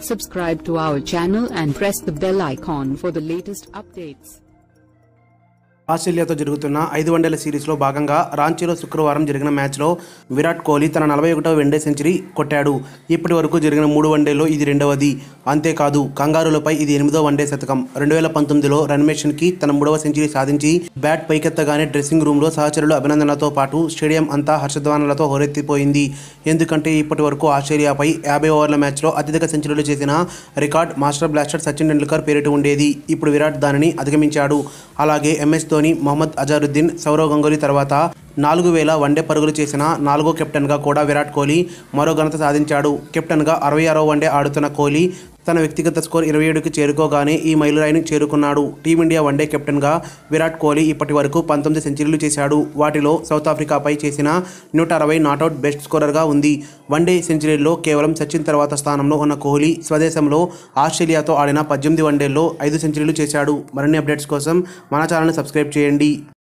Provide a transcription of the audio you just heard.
Subscribe to our channel and press the bell icon for the latest updates. ఆస్ట్రేలియాతో జరుగుతున్న ఐదు వన్డేల సిరీస్లో భాగంగా రాంచీలో శుక్రవారం జరిగిన మ్యాచ్లో విరాట్ కోహ్లీ తన నలభై ఒకటో వన్డే సెంచరీ కొట్టాడు ఇప్పటి వరకు జరిగిన మూడు వన్డేలో ఇది రెండవది అంతేకాదు కంగారులపై ఇది ఎనిమిదో వన్డే శతకం. రెండు వేల పంతొమ్మిదిలో రన్మేషన్కి తన మూడవ సెంచరీ సాధించి బ్యాట్ పైకెత్తగానే డ్రెస్సింగ్ రూమ్లో సహచరులు అభినందనలతో పాటు స్టేడియం అంతా హర్షధ్వానాలతో హోరెత్తిపోయింది. ఎందుకంటే ఇప్పటి వరకు ఆస్ట్రేలియాపై యాభై ఓవర్ల మ్యాచ్లో అత్యధిక సెంచరీలు చేసిన record master blaster Sachin Tendulkar పేరిట ఉండేది. ఇప్పుడు విరాట్ దానిని అధిగమించాడు. అలాగే ఎంఎస్ ధోని మొహమ్మద్ అజారుద్దీన్ సౌరవ్ గంగూలీ తర్వాత నాలుగు వేల వన్డే పరుగులు చేసిన నాలుగో కెప్టెన్గా కూడా విరాట్ కోహ్లీ మరో ఘనత సాధించాడు. కెప్టెన్గా అరవై ఆరో వన్డే ఆడుతున్న కోహ్లీ తన వ్యక్తిగత స్కోర్ ఇరవై ఏడుకి చేరుకోగానే ఈ మైలురాయిని చేరుకున్నాడు. టీమిండియా వన్డే కెప్టెన్గా విరాట్ కోహ్లీ ఇప్పటి వరకు పంతొమ్మిది సెంచరీలు చేశాడు. వాటిలో సౌత్ ఆఫ్రికాపై చేసిన నూట అరవై నాటౌట్ బెస్ట్ స్కోరర్గా ఉంది. వన్డే సెంచరీల్లో కేవలం సచిన్ తర్వాత స్థానంలో ఉన్న కోహ్లీ స్వదేశంలో ఆస్ట్రేలియాతో ఆడిన పద్దెనిమిది వన్డేల్లో ఐదు సెంచరీలు చేశాడు. మరిన్ని అప్డేట్స్ కోసం మన ఛానల్ని సబ్స్క్రైబ్ చేయండి.